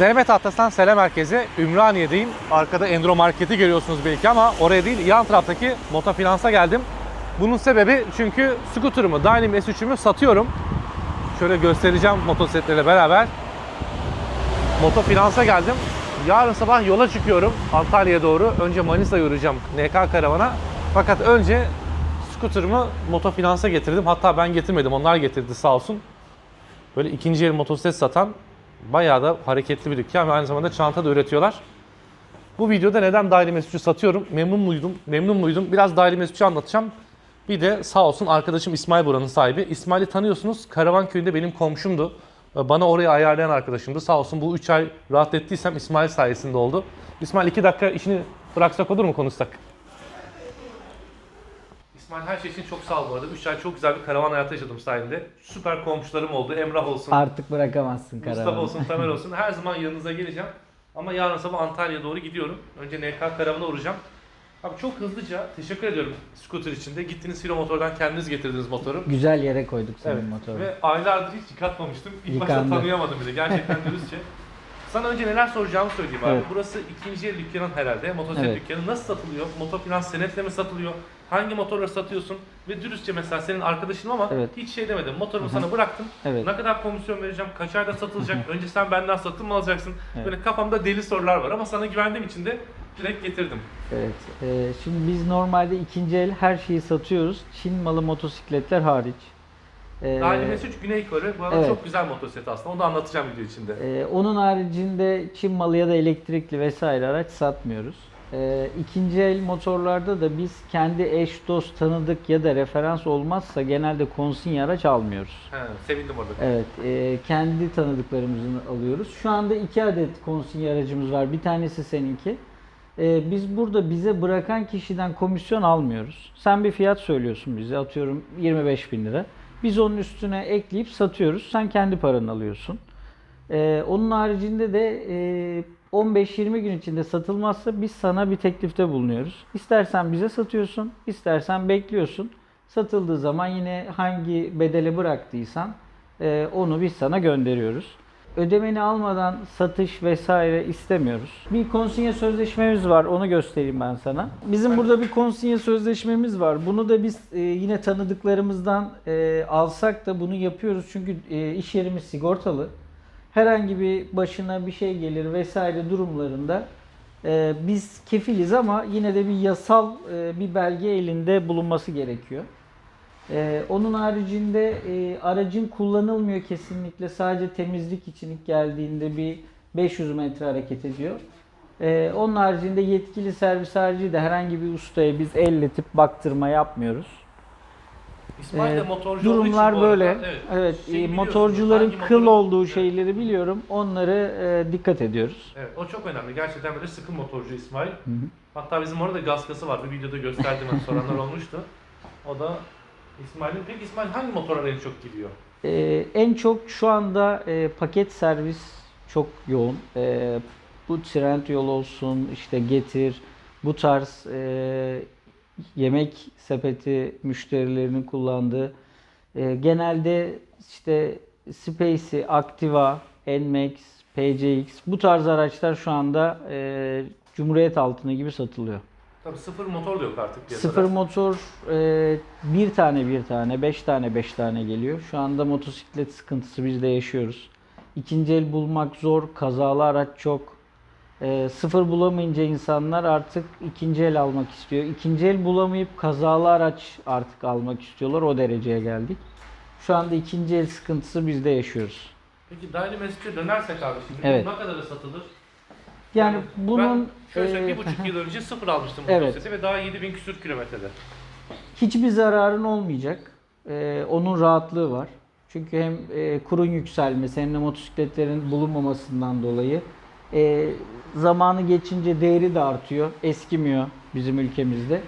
Mehmet Ataslan Selam Merkezi Ümraniye'deyim. Arkada Endro Market'i görüyorsunuz belki ama oraya değil yan taraftaki Motofinansa geldim. Bunun sebebi çünkü scooter'ımı, Dynim S3'ümü satıyorum. Şöyle göstereceğim motosikletle beraber. Motofinansa geldim. Yarın sabah yola çıkıyorum Antalya'ya doğru. Önce Manisa'ya uğrayacağım NK Karavan'a. Fakat önce scooter'ımı Motofinansa getirdim. Hatta ben getirmedim, onlar getirdi sağ olsun. Böyle ikinci el motosiklet satan bayağı da hareketli bir dükkan ve aynı zamanda çanta da üretiyorlar. Bu videoda neden Daire Mesut'u satıyorum? Memnun muydum? Memnun muydum? Biraz Daire Mesut'u anlatacağım. Bir de sağ olsun arkadaşım İsmail buranın sahibi. İsmail'i tanıyorsunuz. Karavan köyünde benim komşumdu. Bana orayı ayarlayan arkadaşımdı. Sağ olsun bu 3 ay rahat ettiysem İsmail sayesinde oldu. İsmail 2 dakika işini bıraksak olur mu konuşsak? İsmail her şey için çok sağ ol bu arada. 3 ay çok güzel bir karavan hayatı yaşadım sayende. Süper komşularım oldu. Emrah olsun. Artık bırakamazsın Mustafa karavanı. olsun, Tamer olsun. Her zaman yanınıza geleceğim. Ama yarın sabah Antalya'ya doğru gidiyorum. Önce NK karavana uğrayacağım. Abi çok hızlıca teşekkür ediyorum scooter içinde. Gittiniz Hero Motor'dan kendiniz getirdiniz motoru. Güzel yere koyduk senin Evet. motoru. Ve aylardır hiç yıkatmamıştım. İlk başta Yıkandı. tanıyamadım bile. Gerçekten dürüstçe. Sana önce neler soracağımı söyleyeyim abi. Evet. Burası ikinci el dükkanın herhalde. Motosiklet Evet. dükkanı. Nasıl satılıyor? Motofinans senetle mi satılıyor? Hangi motorları satıyorsun? Ve dürüstçe mesela senin arkadaşınım ama Evet. hiç şey demedim. Motorumu sana bıraktım. Evet. Ne kadar komisyon vereceğim? Kaç ayda satılacak? Önce sen benden satın mı alacaksın? Evet. Böyle kafamda deli sorular var ama sana güvendiğim için de direkt getirdim. Evet. Ee, şimdi biz normalde ikinci el her şeyi satıyoruz. Çin malı motosikletler hariç. Ee, Mesut Güney Kore. Bu arada evet. çok güzel motosiklet aslında. Onu da anlatacağım video içinde. Ee, onun haricinde Çin malı ya da elektrikli vesaire araç satmıyoruz. Ee, ikinci el motorlarda da biz kendi eş, dost, tanıdık ya da referans olmazsa genelde konsinye araç almıyoruz. He, sevindim orada. Evet, e, kendi tanıdıklarımızın alıyoruz. Şu anda iki adet konsinye aracımız var. Bir tanesi seninki. E, biz burada bize bırakan kişiden komisyon almıyoruz. Sen bir fiyat söylüyorsun bize, atıyorum 25 bin lira. Biz onun üstüne ekleyip satıyoruz. Sen kendi paranı alıyorsun. E, onun haricinde de e, 15-20 gün içinde satılmazsa biz sana bir teklifte bulunuyoruz. İstersen bize satıyorsun, istersen bekliyorsun. Satıldığı zaman yine hangi bedele bıraktıysan e, onu biz sana gönderiyoruz. Ödemeni almadan satış vesaire istemiyoruz. Bir konsinye sözleşmemiz var. Onu göstereyim ben sana. Bizim burada bir konsinye sözleşmemiz var. Bunu da biz e, yine tanıdıklarımızdan e, alsak da bunu yapıyoruz. Çünkü e, iş yerimiz sigortalı. Herhangi bir başına bir şey gelir vesaire durumlarında e, biz kefiliz ama yine de bir yasal e, bir belge elinde bulunması gerekiyor. Ee, onun haricinde e, aracın kullanılmıyor kesinlikle. Sadece temizlik için ilk geldiğinde bir 500 metre hareket ediyor. Ee, onun haricinde yetkili servis harici de herhangi bir ustaya biz elletip baktırma yapmıyoruz. İsmail de Ee, motorcu olduğu için Durumlar bu böyle. arada, Evet, evet. Şeyi e, biliyorsunuz, motorcuların hangi kıl motoru- olduğu Evet. şeyleri biliyorum. Onları e, dikkat ediyoruz. Evet, o çok önemli. Gerçekten böyle sıkı motorcu İsmail. Hatta bizim orada gaskası var. Bir videoda gösterdim ben soranlar olmuştu. O da İsmail'in. Peki İsmail hangi motorlara en çok gidiyor? Ee, en çok şu anda e, paket servis çok yoğun. Ee, bu Trend yol olsun, işte Getir, bu tarz e, yemek sepeti müşterilerinin kullandığı e, genelde işte Spacey, Activa, Nmax, PCX bu tarz araçlar şu anda e, Cumhuriyet altını gibi satılıyor. Tabii sıfır motor da yok artık piyasada. Sıfır motor e, bir tane bir tane, beş tane beş tane geliyor. Şu anda motosiklet sıkıntısı biz de yaşıyoruz. İkinci el bulmak zor, kazalı araç çok. E, sıfır bulamayınca insanlar artık ikinci el almak istiyor. İkinci el bulamayıp kazalı araç artık almak istiyorlar. O dereceye geldik. Şu anda ikinci el sıkıntısı biz de yaşıyoruz. Peki Daire Mesut'a dönersek abi şimdi Evet. ne kadara satılır? Yani Ben bunun şöyle söyleyeyim, e, bir buçuk yıl önce sıfır almıştım Evet. motosikleti ve daha 7000 küsür kilometrede. hiçbir zararın olmayacak. Ee, onun rahatlığı var. Çünkü hem e, kurun yükselmesi hem de motosikletlerin bulunmamasından dolayı e, zamanı geçince değeri de artıyor. Eskimiyor bizim ülkemizde.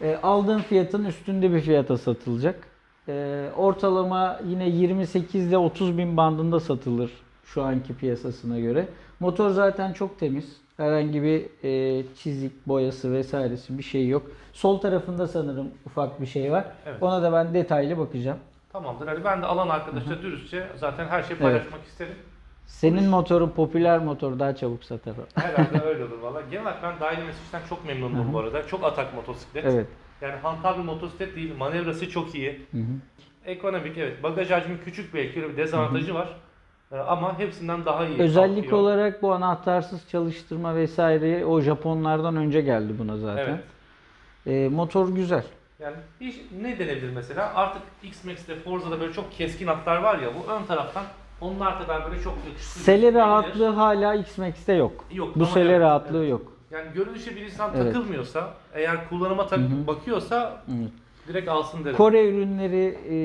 E, aldığın fiyatın üstünde bir fiyata satılacak. E, ortalama yine 28 ile 30 bin bandında satılır şu anki piyasasına göre. Motor zaten çok temiz. Herhangi bir e, çizik, boyası vesairesi bir şey yok. Sol tarafında sanırım ufak bir şey var. Evet. Ona da ben detaylı bakacağım. Tamamdır. Hadi ben de alan arkadaşla dürüstçe zaten her şeyi paylaşmak isterim. Senin motoru popüler motor daha çabuk satar. o. Herhalde öyle olur valla. Genel olarak ben Dynamis 3'ten çok memnunum bu arada. Çok atak motosiklet. Evet. Yani hantal bir motosiklet değil. Manevrası çok iyi. Hı hı. Ekonomik evet. Bagaj hacmi küçük belki öyle bir dezavantajı var. Ee, Ama hepsinden daha iyi. Özellik kalkıyor. olarak bu anahtarsız çalıştırma vesaire o Japonlardan önce geldi buna zaten. Evet. Ee, motor güzel. Yani bir, ne denebilir mesela? Artık X-Max'te Forza'da böyle çok keskin hatlar var ya bu ön taraftan onlar kadar böyle çok yakışıklı. Sele rahatlığı hala X-Max'te yok. Yok. Bu sele evet, rahatlığı evet. yok. Yani görünüşe bir insan Evet. takılmıyorsa, eğer kullanıma tak- Hı hı. bakıyorsa Evet. direkt alsın derim. Kore ürünleri, e,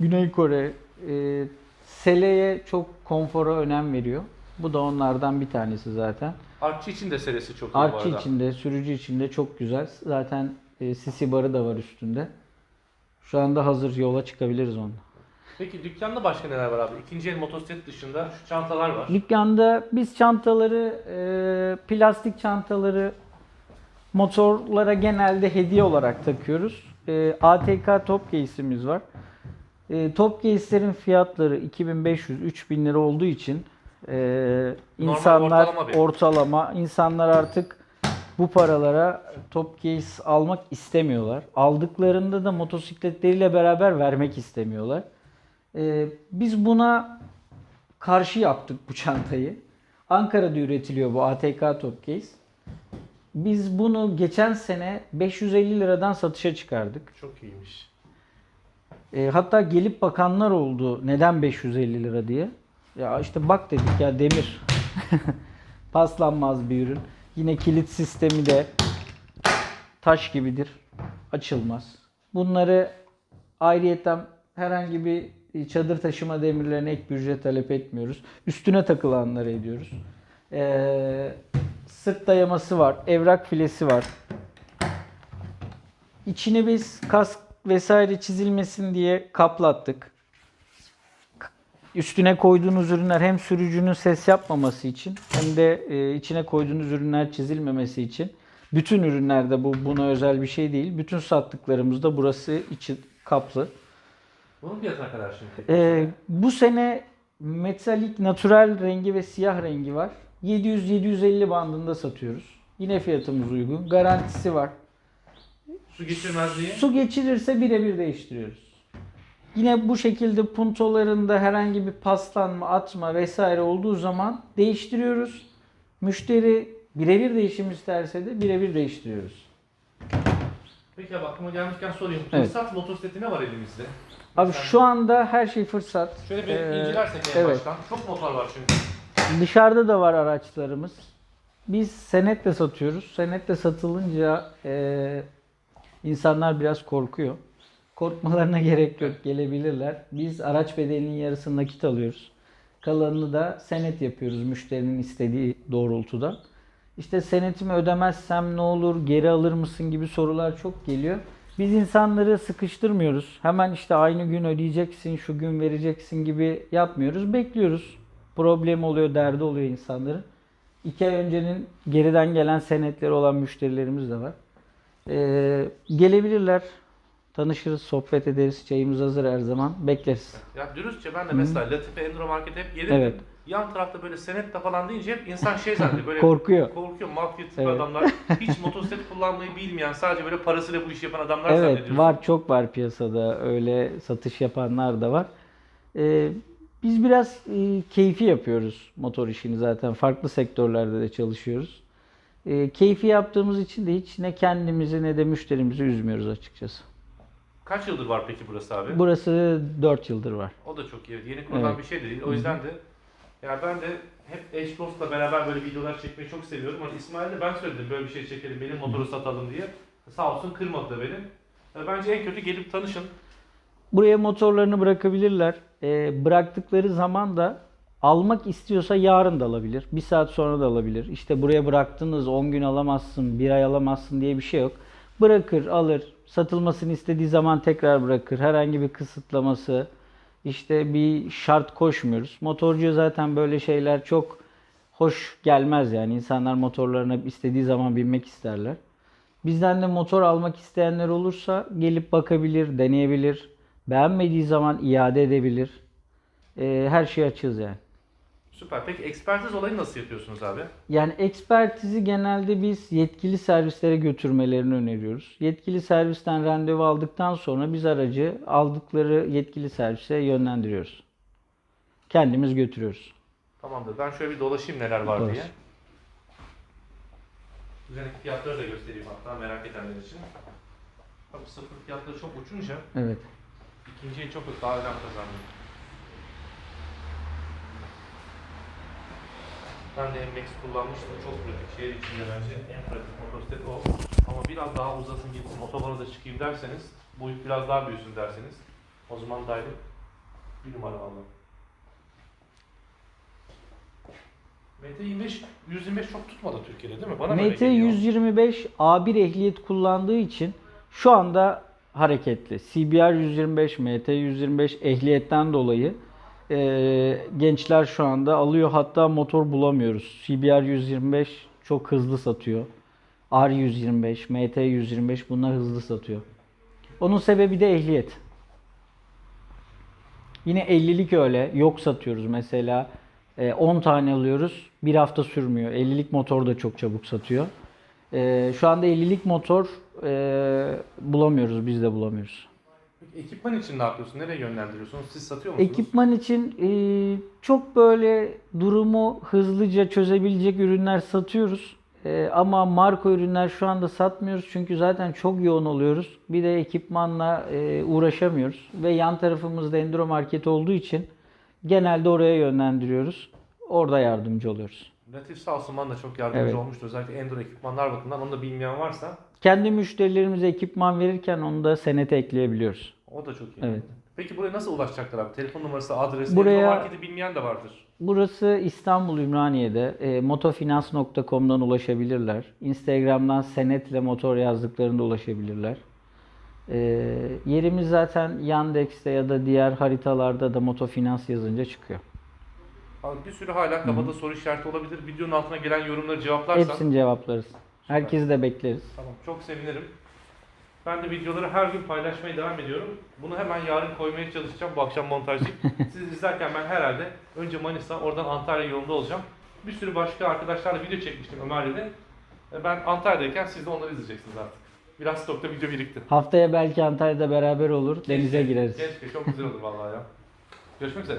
Güney Kore, e, seleye çok konfora önem veriyor. Bu da onlardan bir tanesi zaten. Artçı için de serisi çok iyi bu Artçı arada. içinde, sürücü içinde çok güzel. Zaten e, sisi barı da var üstünde. Şu anda hazır yola çıkabiliriz onunla. Peki dükkanda başka neler var abi? İkinci el motosiklet dışında şu çantalar var. Dükkanda biz çantaları, e, plastik çantaları motorlara genelde hediye olarak takıyoruz. E, ATK top case'imiz var. E, top case'lerin fiyatları 2500-3000 lira olduğu için e, insanlar ortalama bir. ortalama insanlar artık bu paralara top case almak istemiyorlar. Aldıklarında da motosikletleriyle beraber vermek istemiyorlar. E, biz buna karşı yaptık bu çantayı. Ankara'da üretiliyor bu ATK Top Case. Biz bunu geçen sene 550 liradan satışa çıkardık. Çok iyiymiş. E, hatta gelip bakanlar oldu neden 550 lira diye. Ya işte bak dedik ya demir. Paslanmaz bir ürün. Yine kilit sistemi de taş gibidir. Açılmaz. Bunları ayrıyeten herhangi bir çadır taşıma demirlerine ek bir ücret talep etmiyoruz. Üstüne takılanları ediyoruz. Ee, sırt dayaması var. Evrak filesi var. İçini biz kask vesaire çizilmesin diye kaplattık. Üstüne koyduğunuz ürünler hem sürücünün ses yapmaması için hem de e, içine koyduğunuz ürünler çizilmemesi için. Bütün ürünlerde bu buna özel bir şey değil. Bütün sattıklarımızda burası içi kaplı. Bunun fiyatı ne kadar şimdi? Ee, bu sene metalik natural rengi ve siyah rengi var. 700-750 bandında satıyoruz. Yine fiyatımız uygun. Garantisi var. Su geçirmezliği. Su geçirirse birebir değiştiriyoruz. Yine bu şekilde puntolarında herhangi bir paslanma, atma vesaire olduğu zaman değiştiriyoruz. Müşteri birebir değişim isterse de birebir değiştiriyoruz. Peki abi aklıma gelmişken sorayım. Evet. Fırsat motosikleti ne var elimizde? Abi Mesela şu anda her şey fırsat. Şöyle bir Ee, incelersek en evet. baştan. Çok motor var çünkü. Dışarıda da var araçlarımız. Biz senetle satıyoruz. Senetle satılınca e, insanlar biraz korkuyor. Korkmalarına gerek yok. Gelebilirler. Biz araç bedelinin yarısını nakit alıyoruz. Kalanını da senet yapıyoruz müşterinin istediği doğrultuda. İşte senetimi ödemezsem ne olur, geri alır mısın gibi sorular çok geliyor. Biz insanları sıkıştırmıyoruz. Hemen işte aynı gün ödeyeceksin, şu gün vereceksin gibi yapmıyoruz. Bekliyoruz. Problem oluyor, derdi oluyor insanların. İki ay öncenin geriden gelen senetleri olan müşterilerimiz de var. Ee, gelebilirler. Tanışırız, sohbet ederiz. Çayımız hazır her zaman. Bekleriz. Ya dürüstçe ben de mesela Latife Enduro Market'e hep gelirdim. Evet. Yan tarafta böyle senetle falan deyince hep insan şey zannediyor böyle Korkuyor. korkuyor mafya tipi Evet. adamlar. Hiç motosiklet kullanmayı bilmeyen sadece böyle parasıyla bu işi yapan adamlar Evet zannediyorsun. var çok var piyasada öyle satış yapanlar da var. Ee, biz biraz e, keyfi yapıyoruz motor işini zaten farklı sektörlerde de çalışıyoruz. Ee, keyfi yaptığımız için de hiç ne kendimizi ne de müşterimizi üzmüyoruz açıkçası. Kaç yıldır var peki burası abi? Burası 4 yıldır var. O da çok iyi. Yeni kurulan Evet. bir şey de değil. O yüzden de yani ben de hep eş dostla beraber böyle videolar çekmeyi çok seviyorum. Ama İsmail'le ben söyledim böyle bir şey çekelim, benim motoru satalım diye. Sağ olsun kırmadı da beni. Bence en kötü gelip tanışın. Buraya motorlarını bırakabilirler. Ee, bıraktıkları zaman da almak istiyorsa yarın da alabilir. Bir saat sonra da alabilir. İşte buraya bıraktınız 10 gün alamazsın, bir ay alamazsın diye bir şey yok. Bırakır, alır. Satılmasını istediği zaman tekrar bırakır. Herhangi bir kısıtlaması, işte bir şart koşmuyoruz. Motorcuya zaten böyle şeyler çok hoş gelmez yani. İnsanlar motorlarına istediği zaman binmek isterler. Bizden de motor almak isteyenler olursa gelip bakabilir, deneyebilir. Beğenmediği zaman iade edebilir. Ee, her şey açığız yani. Süper. Peki ekspertiz olayını nasıl yapıyorsunuz abi? Yani ekspertizi genelde biz yetkili servislere götürmelerini öneriyoruz. Yetkili servisten randevu aldıktan sonra biz aracı aldıkları yetkili servise yönlendiriyoruz. Kendimiz götürüyoruz. Tamamdır. Ben şöyle bir dolaşayım neler var Dolaş. diye. Üzerindeki fiyatları da göstereyim hatta merak edenler için. Tabii sıfır fiyatları çok uçunca Evet. ikinciyi çok daha önem kazandı. Ben de MX kullanmıştım. Çok pratik. Şehir içinde bence en pratik motosiklet o. Ama biraz daha uzasın gitsin, otobana da çıkayım derseniz, boyut biraz daha büyüsün derseniz, o zaman daire bir numara valla. MT25, 125 çok tutmadı Türkiye'de değil mi? Bana MT geliyor. 125 A1 ehliyet kullandığı için şu anda hareketli. CBR 125, MT 125 ehliyetten dolayı e, gençler şu anda alıyor. Hatta motor bulamıyoruz. CBR 125 çok hızlı satıyor. R 125, MT 125 bunlar hızlı satıyor. Onun sebebi de ehliyet. Yine 50'lik öyle. Yok satıyoruz mesela. E, 10 tane alıyoruz. Bir hafta sürmüyor. 50'lik motor da çok çabuk satıyor. E, şu anda 50'lik motor e, bulamıyoruz. Biz de bulamıyoruz. Ekipman için ne yapıyorsun? Nereye yönlendiriyorsunuz? Siz satıyor musunuz? Ekipman için e, çok böyle durumu hızlıca çözebilecek ürünler satıyoruz. E, ama marka ürünler şu anda satmıyoruz çünkü zaten çok yoğun oluyoruz. Bir de ekipmanla e, uğraşamıyoruz ve yan tarafımızda Enduro Market olduğu için genelde oraya yönlendiriyoruz. Orada yardımcı oluyoruz. Latif sağ olsun bana da çok yardımcı Evet. olmuştu. Özellikle Enduro ekipmanlar bakımından. Onu da bilmeyen varsa Kendi müşterilerimize ekipman verirken onu da senete ekleyebiliyoruz. o da çok iyi. Evet. Peki buraya nasıl ulaşacaklar abi? Telefon numarası, adresi, Buraya- Market'i bilmeyen de vardır. Burası İstanbul Ümraniye'de. E, motofinans.com'dan ulaşabilirler. Instagram'dan senetle motor yazdıklarında ulaşabilirler. E, yerimiz zaten Yandex'te ya da diğer haritalarda da motofinans yazınca çıkıyor. Abi bir sürü hala kafada soru işareti olabilir. Videonun altına gelen yorumları cevaplarsan. Hepsini cevaplarız. Herkesi de bekleriz. Tamam çok sevinirim. Ben de videoları her gün paylaşmaya devam ediyorum. Bunu hemen yarın koymaya çalışacağım. Bu akşam montajlayıp. Siz izlerken ben herhalde önce Manisa oradan Antalya yolunda olacağım. Bir sürü başka arkadaşlarla video çekmiştim Ömer'le de. E, Ben Antalya'dayken siz de onları izleyeceksiniz artık. Biraz stokta video birikti. Haftaya belki Antalya'da beraber olur. Denize gireriz. Keşke çok güzel olur vallahi ya. Görüşmek üzere.